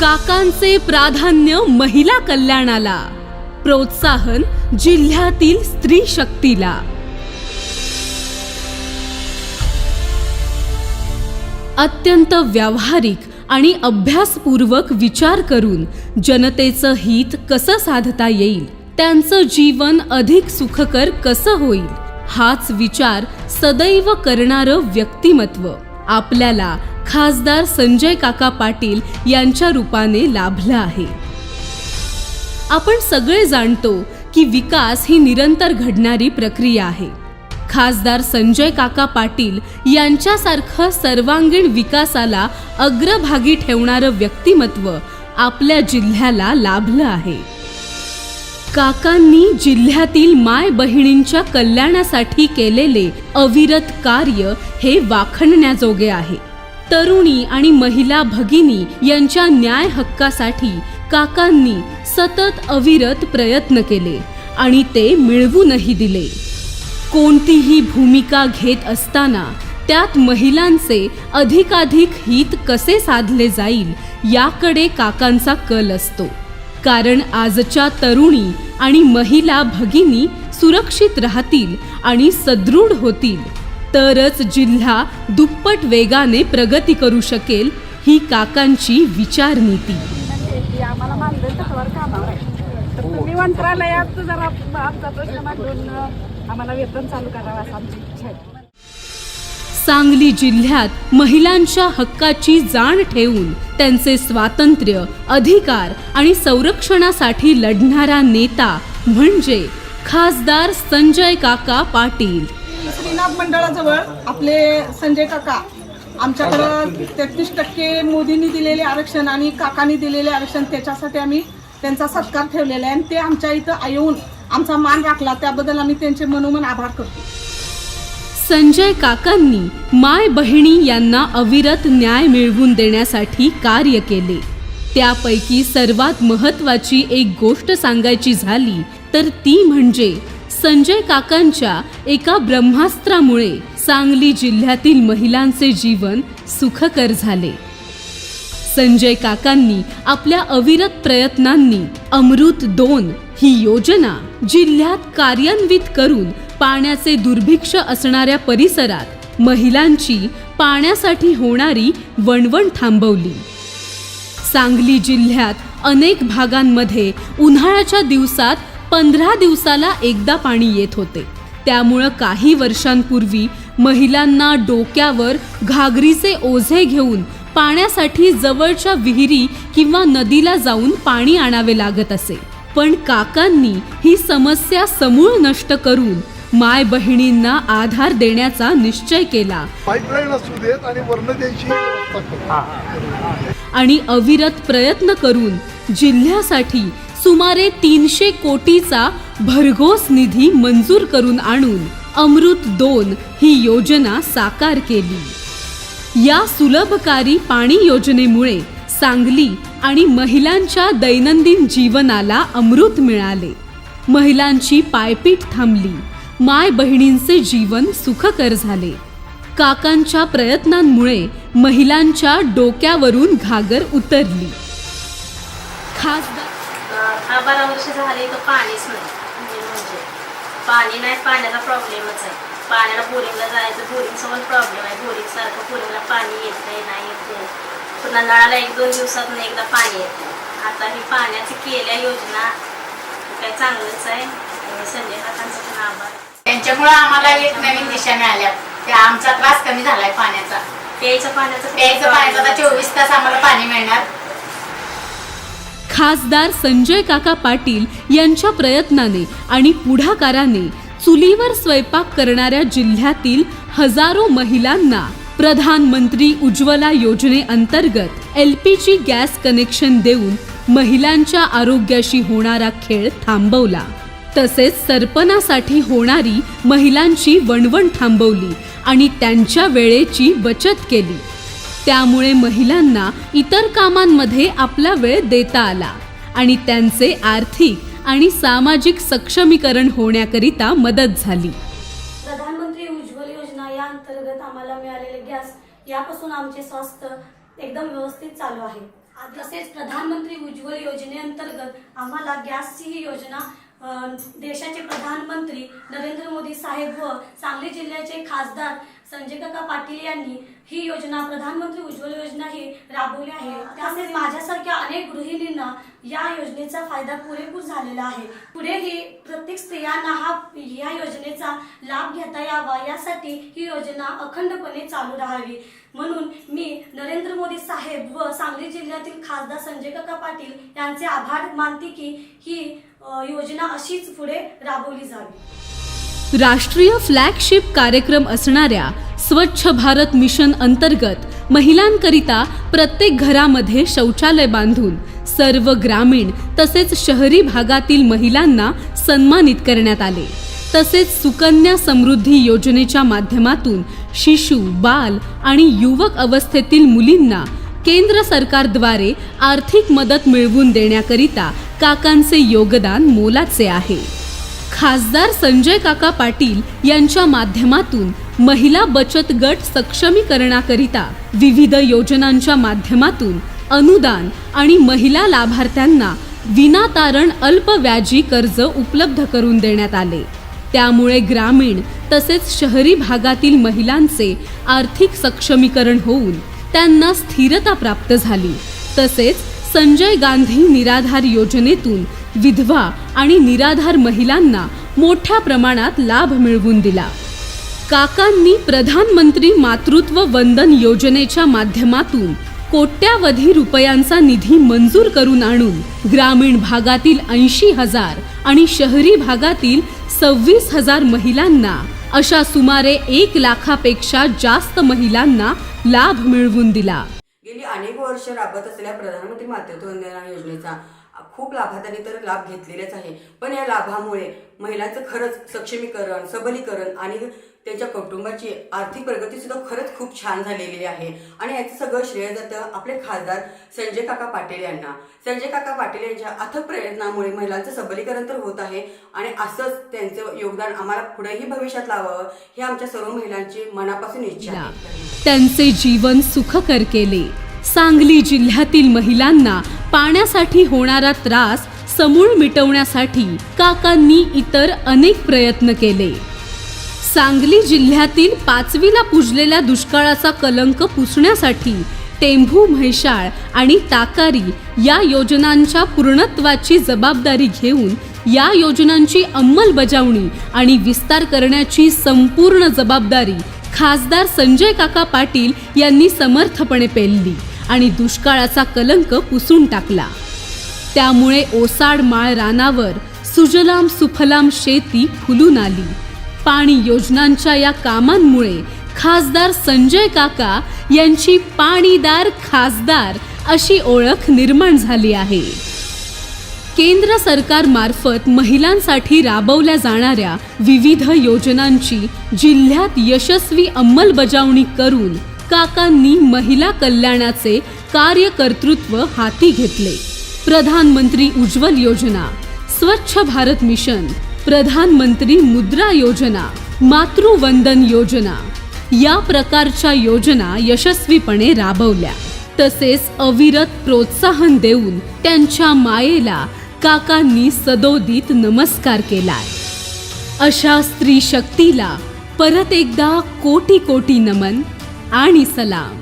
काकांचे प्राधान्य महिला कल्याणाला. प्रोत्साहन जिल्ह्यातील स्त्री शक्तीला. अत्यंत व्यावहारिक आणि अभ्यासपूर्वक विचार करून जनतेचं हित कसं साधता येईल? त्यांचं जीवन अधिक सुखकर कसं होईल? हाच विचार सदैव करणारं व्यक्तिमत्व. आपल्याला खासदार संजय काका पाटील यांच्या रूपाने लाभलं आहे. आपण सगळे जाणतो की विकास ही निरंतर घडणारी प्रक्रिया आहे. खासदार संजय काका पाटील यांच्यासारखं सर्वांगीण विकासाला अग्रभागी ठेवणारं व्यक्तिमत्व आपल्या जिल्ह्याला लाभलं आहे. काकांनी जिल्ह्यातील माय बहिणींच्या कल्याणासाठी केलेले अविरत कार्य हे वाखणण्याजोगे आहे. तरुणी आणि महिला भगिनी यांच्या न्याय हक्कासाठी काकांनी सतत अविरत प्रयत्न केले आणि ते मिळवूनही दिले. कोणतीही भूमिका घेत असताना त्यात महिलांचे अधिकाधिक हित कसे साधले जाईल याकडे काकांचा कल असतो. कारण आजच्या तरुणी आणि महिला भगिनी सुरक्षित राहतील आणि सदृढ होतील. तरच जिल्हा दुप्पट वेगाने प्रगती करू शकेल ही काकांची विचारनीती. की आम्हाला मानधन तत्वावर कामावर आहे. तर तुम्ही मंत्रालयात जरा आमचा प्रश्न मांडून आम्हाला वेतन चालू करावं असं आमची इच्छा आहे. सांगली जिल्ह्यात महिलांच्या हक्काची जाण ठेवून त्यांचे स्वातंत्र्य अधिकार आणि संरक्षणासाठी लढणारा नेता म्हणजे खासदार संजय काका पाटील. श्रीनाथ मंडळाजवळ आपले संजय काका आमच्याकडं तेहतीस टक्के मोदींनी दिलेले आरक्षण आणि काकांनी दिलेले आरक्षण त्याच्यासाठी आम्ही त्यांचा सत्कार ठेवलेला आहे आणि ते आमच्या इथं येऊन आमचा मान राखला. त्याबद्दल आम्ही त्यांचे मनोमन आभार करतो. संजय काकांनी माय बहिणी यांना अविरत न्याय मिळवून देण्यासाठी कार्य केले. त्यापैकी सर्वात महत्वाची एक गोष्ट सांगायची झाली तर ती म्हणजे संजय काकांच्या एका ब्रह्मास्त्रामुळे सांगली जिल्ह्यातील महिलांचे जीवन सुखकर झाले. संजय काकांनी आपल्या अविरत प्रयत्नांनी अमृत दोन ही योजना जिल्ह्यात कार्यान्वित करून पाण्याचे दुर्भिक्ष असणाऱ्या परिसरात महिलांची पाण्यासाठी होणारी वणवण थांबवली. सांगली जिल्ह्यात अनेक भागांमध्ये उन्हाळ्याच्या दिवसात पंधरा दिवसाला एकदा पाणी येत होते. त्यामुळं काही वर्षांपूर्वी महिलांना डोक्यावर घागरीचे ओझे घेऊन पाण्यासाठी जवळच्या विहिरी किंवा नदीला जाऊन पाणी आणावे लागत असे. पण काकांनी ही समस्या समूळ नष्ट करून माय बहिणींना आधार देण्याचा निश्चय केला. आणि अविरत प्रयत्न करून जिल्ह्यासाठी सुमारे तीनशे कोटीचा भरघोस निधी मंजूर करून आणून अमृत दोन ही योजना साकार केली. या सुलभकारी पाणी योजनेमुळे सांगली आणि महिलांच्या दैनंदिन जीवनाला अमृत मिळाले. महिलांची पायपीट थांबली. माय बहिणींचे जीवन सुखकर झाले. काकांच्या प्रयत्नांमुळे महिलांच्या डोक्यावरून घागर उतरली. खासदार दहा बारा वर्ष झाले तर पाणीच नाही. म्हणजे पाणी नाही पाण्याचा प्रॉब्लेमच आहे. पाण्याला बोरिंगला जायचं बोरिंग समोर प्रॉब्लेम आहे. बोरिंग सारखं बोरिंगला पाणी येत नाही नाही येत नाही. पुन्हा नळाला एक दोन दिवसात एकदा पाणी येते आता ही पाण्याची केल्या योजना काय चांगलंच आहे. संजय काकांचं पण आभार. त्यांच्यामुळे आम्हाला एक नवीन दिशा मिळाल्या. त्या आमचा त्रास कमी झालाय पाण्याचा. प्यायचं पाण्याचं प्यायचं पाण्याचं आता चोवीस तास आम्हाला पाणी मिळणार. खासदार संजय काका पाटील यांच्या प्रयत्नाने आणि पुढाकाराने चुलीवर स्वयंपाक करणाऱ्या जिल्ह्यातील हजारो महिलांना प्रधानमंत्री उज्ज्वला योजनेअंतर्गत L P G gas connection देऊन महिलांच्या आरोग्याशी होणारा खेळ थांबवला. तसेच सरपणासाठी होणारी महिलांची वणवण थांबवली आणि त्यांच्या वेळेची बचत केली. त्यामुळे महिलांना इतर कामांमध्ये आपला वेळ देता आला आणि त्यांचे आर्थिक आणि सामाजिक सक्षमीकरण होण्याकरिता मदत झाली. प्रधानमंत्री उज्ज्वल योजना या अंतर्गत आम्हाला मिळालेले गॅस यापासून आमचे स्वास्थ्य एकदम व्यवस्थित चालू आहे. तसेच प्रधानमंत्री उज्ज्वल योजनेअंतर्गत आम्हाला गॅसची ही योजना देशाचे प्रधानमंत्री नरेंद्र मोदी साहेब व सांगली जिल्ह्याचे खासदार संजय काका पाटील यांनी ही योजना प्रधानमंत्री उज्ज्वल योजना ही राबवली आहे. त्यामुळे माझ्यासारख्या अनेक गृहिणींना या योजनेचा फायदा पुरेपूर झालेला आहे. पुढेही प्रत्येक स्त्रियांना हा या योजनेचा लाभ घेता यावा यासाठी ही योजना अखंडपणे चालू राहावी. म्हणून मी नरेंद्र मोदी साहेब व सांगली जिल्ह्यातील खासदार संजय काका पाटील यांचे आभार मानते की ही योजना अशीच पुढे राबवली जावी. राष्ट्रीय फ्लॅगशिप कार्यक्रम असणाऱ्या स्वच्छ भारत मिशन अंतर्गत महिलांकरिता प्रत्येक घरामध्ये शौचालय बांधून सर्व ग्रामीण तसेच शहरी भागातील महिलांना सन्मानित करण्यात आले. तसेच सुकन्या समृद्धी योजनेच्या माध्यमातून शिशु बाल आणि युवक अवस्थेतील मुलींना केंद्र सरकारद्वारे आर्थिक मदत मिळवून देण्याकरिता काकांचे योगदान मोलाचे आहे. खासदार संजय काका पाटील यांच्या माध्यमातून महिला बचत गट सक्षमीकरणाकरिता विविध योजनांच्या माध्यमातून अनुदान आणि महिला लाभार्थ्यांना विनातारण अल्पव्याजी कर्ज उपलब्ध करून देण्यात आले. त्यामुळे ग्रामीण तसेच शहरी भागातील महिलांचे आर्थिक सक्षमीकरण होऊन त्यांना स्थिरता प्राप्त झाली. तसेच संजय गांधी निराधार योजनेतून विधवा आणि निराधार महिलांना मोठ्या प्रमाणात लाभ मिळवून दिला. काकांनी प्रधानमंत्री मातृत्व वंदन योजनेच्या माध्यमातून कोट्यावधी रुपयांचा निधी मंजूर करून आणून ग्रामीण भागातील ऐंशी हजार आणि शहरी भागातील सव्वीस हजार महिलांना अशा सुमारे एक लाखापेक्षा जास्त महिलांना लाभ मिळवून दिला. गेली अनेक वर्ष राबत असलेल्या प्रधानमंत्री मातृत्व वंदना योजनेचा खूप लाभार्थ्यांनी तर लाभ घेतलेलेच आहे. पण या लाभामुळे महिलांचं खरंच सक्षमीकरण सबलीकरण आणि त्यांच्या कुटुंबाची आर्थिक प्रगती सुद्धा खरंच खूप छान झालेली आहे. आणि याचं सगळं श्रेय जातं आपले खासदार संजय काका पाटील यांना. संजय काका पाटील यांच्या अथक प्रयत्नामुळे महिलांचं सबलीकरण तर होत आहे आणि असंच त्यांचं योगदान आम्हाला पुढेही भविष्यात लावावं हे आमच्या सर्व महिलांची मनापासून इच्छा आहे. त्यांचे जीवन सुखकर केले. सांगली जिल्ह्यातील महिलांना पाण्यासाठी होणारा त्रास समूळ मिटवण्यासाठी काकांनी इतर अनेक प्रयत्न केले. सांगली जिल्ह्यातील पाचवीला पुजलेल्या दुष्काळाचा कलंक पुसण्यासाठी टेंभू म्हैसाळ आणि ताकारी या योजनांच्या पूर्णत्वाची जबाबदारी घेऊन या योजनांची अंमलबजावणी आणि विस्तार करण्याची संपूर्ण जबाबदारी खासदार संजय काका पाटील यांनी समर्थपणे पेलली आणि दुष्काळाचा कलंक पुसून टाकला. त्यामुळे ओसाड माळ रानावर सुजलाम सुफलाम शेती फुलून आली. पाणी योजनांच्या या कामांमुळे खासदार संजय काका यांची पाणीदार खासदार अशी ओळख निर्माण झाली आहे. केंद्र सरकारमार्फत महिलांसाठी राबवल्या जाणाऱ्या विविध योजनांची जिल्ह्यात यशस्वी अंमलबजावणी करून काकांनी महिला कल्याणाचे कार्यकर्तृत्व हाती घेतले. प्रधानमंत्री उज्ज्वल योजना स्वच्छ भारत मिशन प्रधानमंत्री मुद्रा योजना मातृवंदन योजना. या प्रकारच्या योजना यशस्वीपणे राबवल्या. तसेच अविरत प्रोत्साहन देऊन त्यांच्या मायेला काकांनी सदोदित नमस्कार केलाय. अशा स्त्री शक्तीला परत एकदा कोटी कोटी नमन आणि सलाम.